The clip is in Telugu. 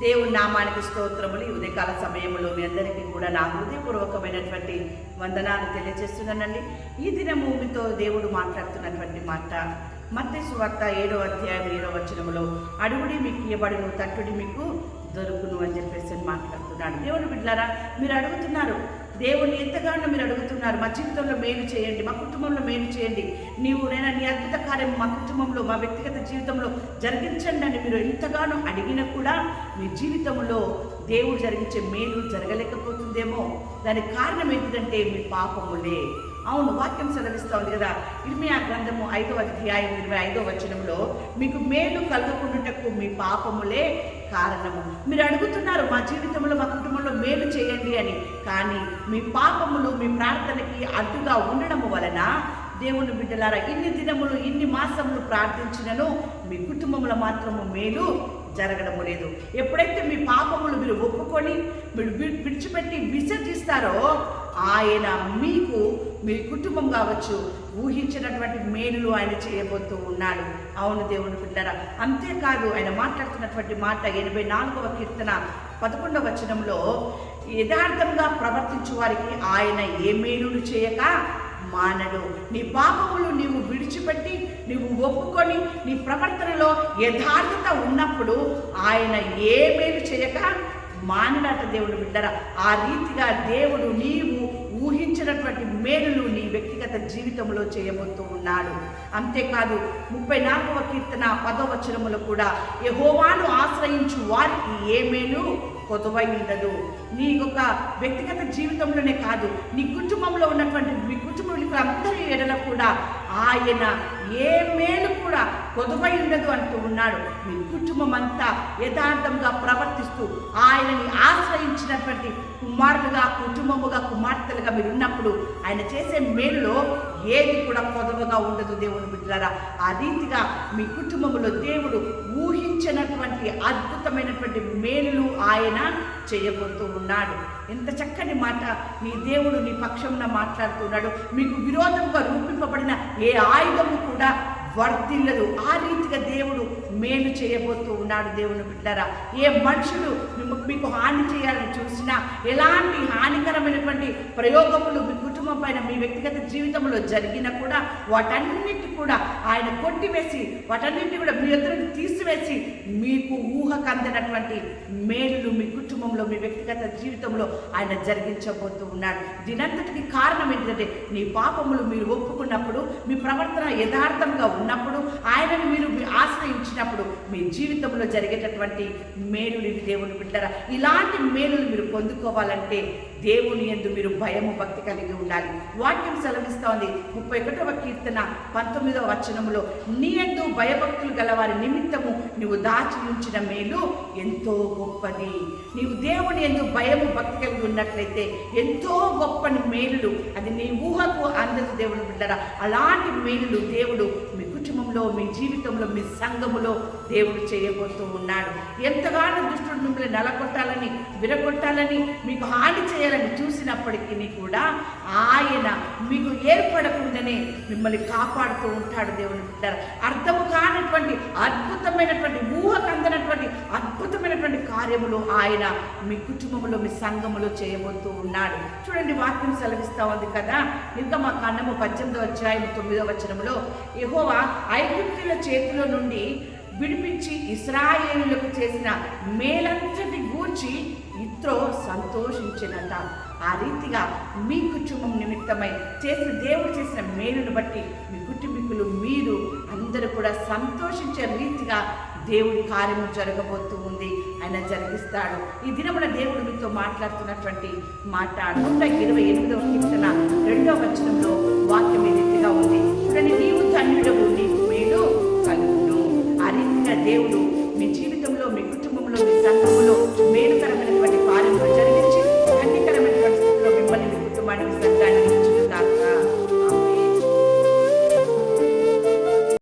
దేవుని నామానికి స్తోత్రములు. ఈ ఉదయకాల సమయంలో మీ అందరికీ కూడా నా హృదయపూర్వకమైనటువంటి వందనాలు తెలియజేస్తున్నానండి. ఈ దినము మీతో దేవుడు మాట్లాడుతున్నటువంటి మాట. మత్తే సువార్త ఏడో అధ్యాయం ఏడో వచనములో అడుగుడి మీకు ఇవ్వబడును తట్టుడి మీకు దొరుకును అని చెప్పేసి మాట్లాడుతున్నాడు. దేవుడు బిడ్డారా మీరు అడుగుతున్నారు దేవుణ్ణి ఎంతగానో మీరు అడుగుతున్నారు. మా జీవితంలో మేలు చేయండి. మా కుటుంబంలో మేలు చేయండి. నీవు నేను నీ అద్భుత కార్యం మా కుటుంబంలో మా వ్యక్తిగత జీవితంలో జరిగించండి అని మీరు ఎంతగానో అడిగినా కూడా మీ జీవితంలో దేవుడు జరిగించే మేలు జరగలేకపోతుందేమో. దానికి కారణం ఏంటంటే మీ పాపములే. అవును వాక్యం సెలవిస్తా ఉంది కదా. ఇర్మియా గ్రంథము ఐదవ అధ్యాయం ఇరవై ఐదో వచనంలో మీకు మేలు కలగకుండాటకు మీ పాపములే కారణము. మీరు అడుగుతున్నారు మా జీవితంలో మా కుటుంబంలో మేలు చేయండి అని. కానీ మీ పాపములు మీ ప్రార్థనకి అడ్డుగా ఉండడము వలన దేవుని బిడ్డలారా ఇన్ని దినములు ఇన్ని మాసములు ప్రార్థించినను మీ కుటుంబంలో మాత్రము మేలు జరగడము లేదు. ఎప్పుడైతే మీ పాపములు మీరు ఒప్పుకొని మీరు విడిచిపెట్టి విసర్జిస్తారో ఆయన మీకు మీ కుటుంబం కావచ్చు ఊహించినటువంటి మేలులు ఆయన చేయబోతూ ఉన్నాడు. అవును దేవుని బిడ్డరా అంతేకాదు ఆయన మాట్లాడుతున్నటువంటి మాట ఎనభై నాలుగవ కీర్తన పదకొండవ వచనంలో యథార్థంగా ప్రవర్తించు వారికి ఆయన ఏ మేలులు చేయక మానడు. నీ పాపములు నీవు విడిచిపెట్టి నీవు ఒప్పుకొని నీ ప్రవర్తనలో యథార్థత ఉన్నప్పుడు ఆయన ఏ మేలు చేయక మానడట దేవుడు బిడ్డరా. ఆ రీతిగా దేవుడు నీవు ఊహించినటువంటి మేలులు నీ వ్యక్తిగత జీవితంలో చేయబోతూ ఉన్నాడు. అంతేకాదు ముప్పై నాలుగవ కీర్తన పదవచనములు కూడా యహోవాను ఆశ్రయించు వారికి ఏ మేలు కొదవై ఉండదు. నీ యొక్క వ్యక్తిగత జీవితంలోనే కాదు నీ కుటుంబంలో ఉన్నటువంటి మీ కుటుంబంలో అందరి ఎడల కూడా ఆయన ఏ మేలు కూడా కొదువై ఉండదు అంటూ ఉన్నాడు. మీ కుటుంబం అంతా యథార్థంగా ప్రవర్తిస్తూ ఆయనని ఆశ్రయించినటువంటి కుమారులుగా కుటుంబముగా కుమార్తెలుగా మీరు ఉన్నప్పుడు ఆయన చేసే మేలులో ఏది కూడా కొదవగా ఉండదు దేవుని బిడ్డలారా. ఆ రీతిగా మీ కుటుంబంలో దేవుడు ఊహించినటువంటి అద్భుతమైనటువంటి మేలులు ఆయన చేయబోతూ ఉన్నాడు. ఎంత చక్కని మాట. నీ దేవుడు నీ పక్షంన మాట్లాడుతున్నాడు. మీకు విరోధంగా రూపింపబడిన ఏ ఆయుధము కూడా వర్తిల్లదు ఆ రీతిగా దేవుడు మేలు చేయబోతూ ఉన్నాడు దేవుని బిడ్డరా. ఏ మనుషులు మీకు హాని చేయాలని చూసినా ఎలాంటి హానికరమైనటువంటి ప్రయోగములు మీకు కుటుంబం పైన మీ వ్యక్తిగత జీవితంలో జరిగిన కూడా వాటన్నిటి కూడా ఆయన కొట్టివేసి వాటన్నిటి కూడా మీ ఎదురు తీసివేసి మీకు ఊహకు అందినటువంటి మేలులు మీ కుటుంబంలో మీ వ్యక్తిగత జీవితంలో ఆయన జరిగించబోతూ ఉన్నాడు. దీనంతటికి కారణం ఏంటంటే నీ పాపములు మీరు ఒప్పుకున్నప్పుడు మీ ప్రవర్తన యథార్థంగా ఉన్నప్పుడు ఆశ్రయించినప్పుడు మీ జీవితంలో జరిగేటటువంటి మేలులు దేవుని బిడ్డరా. ఇలాంటి మేలులు మీరు పొందుకోవాలంటే దేవుని ఎందు మీరు భయము భక్తి కలిగి ఉండాలి. వాక్యం సెలవిస్తోంది ముప్పై ఒకటవ కీర్తన పంతొమ్మిదవ వచనములో నీ ఎందు భయభక్తులు గలవారి నిమిత్తము నువ్వు దాచి ఉంచిన మేలు ఎంతో గొప్పది. నీవు దేవుని ఎందు భయము భక్తి కలిగి ఉన్నట్లయితే ఎంతో గొప్పని మేలులు అది నీ ఊహకు అందదు దేవుడు బిడ్డరా. అలాంటి మేలులు దేవుడు మీకు కుటుంబంలో మీ జీవితంలో మీ సంఘములో దేవుడు చేయబోతూ ఉన్నాడు. ఎంతగానో దుష్టుడు మిమ్మల్ని నలగొట్టాలని విరగొట్టాలని మీకు హాని చేయాలని చూసినప్పటికీ కూడా ఆయన మీకు ఏర్పడకుండానే మిమ్మల్ని కాపాడుతూ ఉంటాడు దేవుని బిడ్డారు. అర్థము కానటువంటి అద్భుతమైనటువంటి ఊహకు అందనటువంటి అద్భుతమైనటువంటి కార్యములు ఆయన మీ కుటుంబంలో మీ సంఘములో చేయబోతూ ఉన్నాడు. చూడండి వాక్యం సెలవిస్తూ ఉంది కదా. ఇంకా మా కన్నము పద్దెనిమిదో అధ్యాయం తొమ్మిదో వచనంలో యహోవా ఐగుప్తుల చేతిలో నుండి విడిపించి ఇస్రాయేలులకు చేసిన మేలంతటి గూర్చి ఇత్రో సంతోషించినట ఆ రీతిగా మీ కుటుంబం నిమిత్తమై చేసిన దేవుడు చేసిన మేలును బట్టి మీ కుటుంబీకులు మీరు అందరూ కూడా సంతోషించే రీతిగా దేవుడి కార్యము జరగబోతూ ఉంది. ఆయన జరిగిస్తాడు. ఈ దినమున దేవుడు మీతో మాట్లాడుతున్నటువంటి మాట నూట ఇరవై ఎనిమిదవ కీర్తన రెండవ వచనంలో వాక్యం ఈ రీతిగా ఉంది?